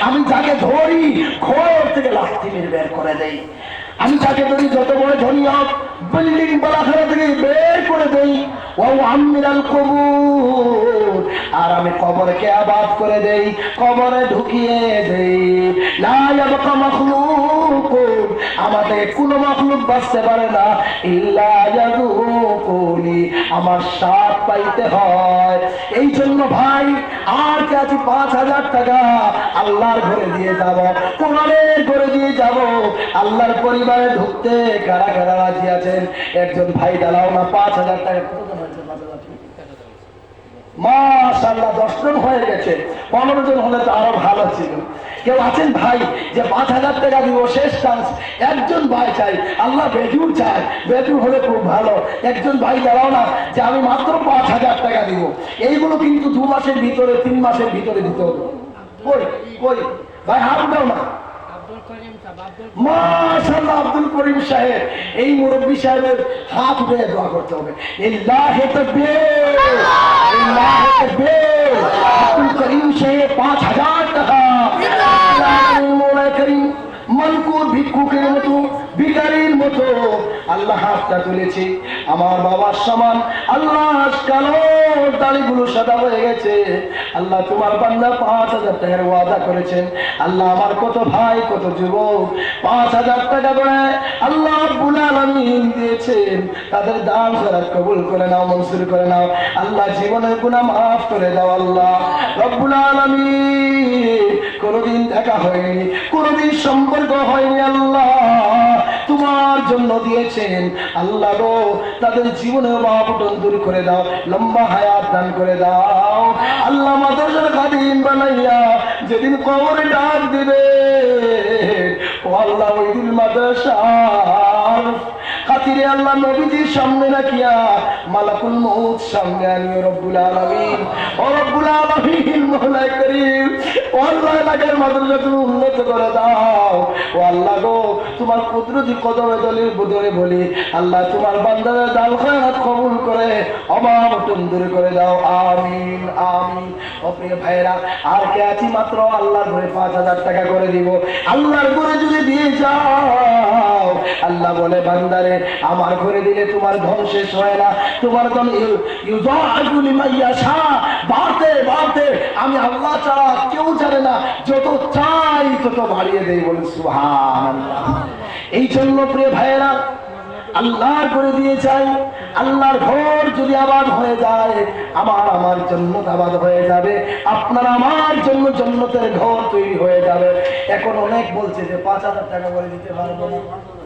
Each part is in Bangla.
আমি যাকে ধরি ঘর থেকে মেরে বের করে দেই। আমি যাকে ধরি, যত বড় ধনী হোক, বিল্ডিং বালাখানা থেকে বের করে দেই। ও আমিরাল কবুর। আর আমি কবরকে আবাদ করে দেই, কবরে ঢুকিয়ে দেই। লা ইয়াবকা মাখলুকুন। আমাদের কোন মাখলুক বাঁচতে পারে না। ইল্লা ইয়াযুকুনি, আমার স্বাদ পাইতে হয়। এই জন্য ভাই, আর কে আছি পাঁচ হাজার টাকা? আল্লাহর ঘরে দিয়ে যাব, কোরআনের ঘরে দিয়ে যাব। আল্লাহর পরিবারে ঢুকতে কারা কারা রাজি আছেন? একজন ভাই, দাঁড়াও না, পাঁচ হাজার টাকা। টাকা? মাশাআল্লাহ দশজন হয়ে গেছে। পনেরো জন হলে তো আরও ভালো ছিল। কেউ আছেন ভাই যে পাঁচ হাজার টাকা দিব, শেষ চান্স একজন ভাই চাই, আল্লাহ বেজুর চায়। বেজুর হলে খুব ভালো। একজন ভাই, দাঁড়াও না, যে আমি মাত্র পাঁচ হাজার টাকা দিব। এইগুলো কিন্তু দু মাসের ভিতরে, তিন মাসের ভিতরে দিতে হবে। কই কই? ভাই, হাত দাও না। মাশাআল্লাহ, আব্দুল করিম সাহেব, এই মুরব্বী সাহেবের হাত উঠে দোয়া করতে হবে। ইল্লাহি তাকবীর ইল্লাহি তাকবীর আব্দুল করিম সাহেব পাঁচ হাজার টাকা মোলা করিম মনকুর ভিক্ষুকের মতো ভিকারির মতো আল্লাহ হাতটা তুলেছি। আমার বাবার সমান আল্লাহ কালো দাড়িগুলো সাদা হয়ে গেছে। আল্লাহ তোমার বান্দা পাঁচ হাজার টাকার ওয়াদা করেছেন। আল্লাহ আমার কত ভাই, কত যুবক, পাঁচ হাজার টাকা করে আল্লাহ আলামিন দিয়েছেন। তাদের দান খরচ কবুল করে নাও মনসুর করে নাও। আল্লাহ জীবনের গুনাহ মাফ করে দাও, আল্লাহ রব্বুল আলামিন। কোনোদিন দেখা হয়নি, কোনোদিন সম্পর্ক হয়নি, আল্লাহ। জন্য দিয়েছেন। আল্লাহ গো, তাদের জীবনে মহাপুটন দূর করে দাও, লম্বা হায়াত দান করে দাও। আল্লাহ মাদ্রাসার বানাইয়া যেদিন কবরে ডাক দিবে, ও আল্লাহ ওই দিন মাদ্রাসার খাতিরে আল্লাহ নবীজির সামনে রাখিয়া মালাকুল মউত সামনে আনিও রব্বুল আলামিন। ও রব্বুল আলামিন মওলাই করিম, ও আল্লাহ এলাকার মাদ্রাসা তুমি উন্নত করে দাও। ও আল্লাহ গো, তোমার কুদরতি কদমে দলিল বুদরে বলি, আল্লাহ তোমার বান্দাদের দাল খায়রাত কবুল করে, অভাব দূর করে দাও। আমিন আমিন। ও প্রিয় ভাইরা আর কে আছি মাত্র? আল্লাহর ঘরে পাঁচ হাজার টাকা করে দিব। আল্লাহর ঘরে যদি দিয়ে যাও, আল্লাহ বলে, বান্দারে আমার ঘরে দিলে তোমার ধন শেষ হয় না। তোমার ধন। বাড়তে বাড়তে আমি আল্লাহ ছাড়া কেউ জানে না। যত চাই তত বাড়িয়ে দেই বলে সুবহানাল্লাহ। এই জন্য প্রিয় ভাইয়েরা আল্লাহর করে দিয়ে চাই আল্লাহর ঘর যদি আবাদ হয়ে যায়, আমার আমার জন্নত আবাদ হয়ে যাবে। আপনার আমার জন্য জন্নতের ঘর তৈরি হয়ে যাবে। এখন অনেক বলছে যে পাঁচ হাজার টাকা করে দিতে পারব না।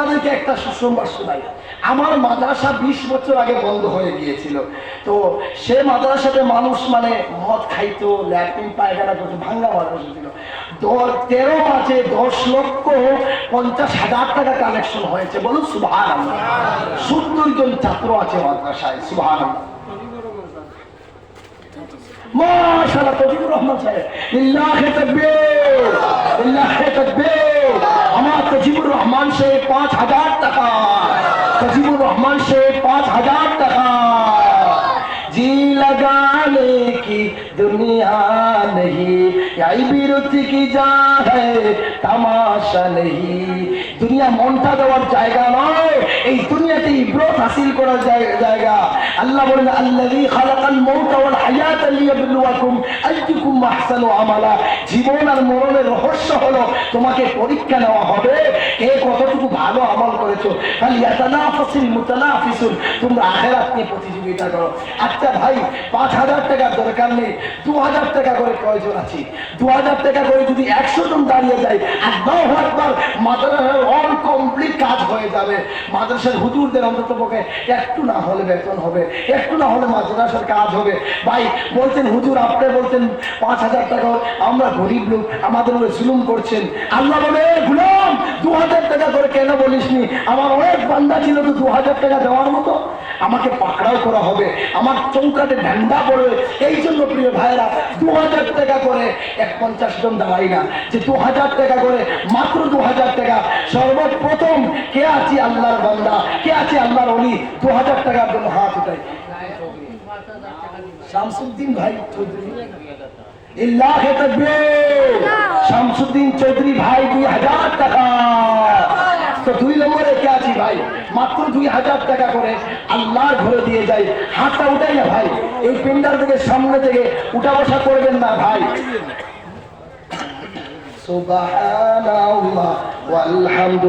আপনাদেরকে একটা সুসংবাদ শোনাই। আমার মাদ্রাসা বিশ বছর আগে বন্ধ হয়ে গিয়েছিল। তো সে মাদ্রাসাতে মানুষ মানে মদ খাইতো, ল্যাট্রিন, পায়খানা করতো, ভাঙ্গা মাদ্রাসা ছিল। তেরো মাসে দশ লক্ষ পঞ্চাশ হাজার টাকা কালেকশন হয়েছে। বলুন সুভান সত্তর জন ছাত্র আছে মাদ্রাসায় সুভান মাশাআল্লাহ তজিবুর রহমান সাহেব লিল্লাহি তাকবীর লিল্লাহি তাকবীর আমার তজিবুর রহমান সাহেব পাঁচ হাজার টাকা তজিবুর রহমান সাহেব পাঁচ হাজার টাকা जी लगाने की दुनिया नहीं यही বিরতি কি যা है তামাশা नहीं দুনিয়া মনটা দেওয়ার জায়গা নয় এই দুনিয়াতে ইব্রত হাসিল করার জায়- জায়গা আল্লাহ বলেন আল্লাযী খালাকাল মাউতা ওয়াল হায়াতা লিয়াবলুয়াকুম আইয়ুকুম আহসানু আমালা জীবন আর মরণের রহস্য হলো, তোমাকে পরীক্ষা নেওয়া হবে। কে কতটুকু ভালো আমল করেছ? মুতানাফিসুন। তোমরা আখেরাত নিয়ে প্রতিযোগিতা করো। আচ্ছা ভাই, পাঁচ হাজার টাকার দরকার নেই, দু হাজার টাকা করে কয়জন আছি? দু হাজার টাকা করে যদি একশো জন দাঁড়িয়ে যায় আর অল কমপ্লিট কাজ হয়ে যাবে। মাদ্রাসার হুজুরদের অন্তত পক্ষে একটু না হলে বেতন হবে, একটু না হলে মাদ্রাসার কাজ হবে। ভাই, বলছেন, হুজুর, আপনি বলছেন পাঁচ হাজার টাকা, আমরা গরিব লোক, আমাদের উপরে জুলুম করছেন। আল্লাহ বলে গুলাম, দু হাজার টাকা করে কেন বলিসনি? আমার অনেক বান্দা ছিল তো দু হাজার টাকা দেওয়ার মতো। আমাকে পাকড়াও করা হবে, আমার চৌকাটে ঢান্ডা পড়বে। এই জন্য প্রিয় ভাইরা দু হাজার টাকা করে এক পঞ্চাশ জন দাঁড়াই না, যে দু হাজার টাকা করে মাত্র দু হাজার সর্বপ্রথম কে আছে আল্লাহর বান্দা? কে আছে আল্লাহর অলি দু হাজার টাকার জন্য হাত উঠাই। শামসুদ্দিন ভাই চৌধুরী। দুই নম্বরে কে আছি ভাই? মাত্র দুই হাজার টাকা করে আল্লাহর ঘরে দিয়ে যাই হাতটা উঠাই না ভাই। এই পিন্ডার থেকে সামনে থেকে উঠা বসা করবেন না ভাই। والحمد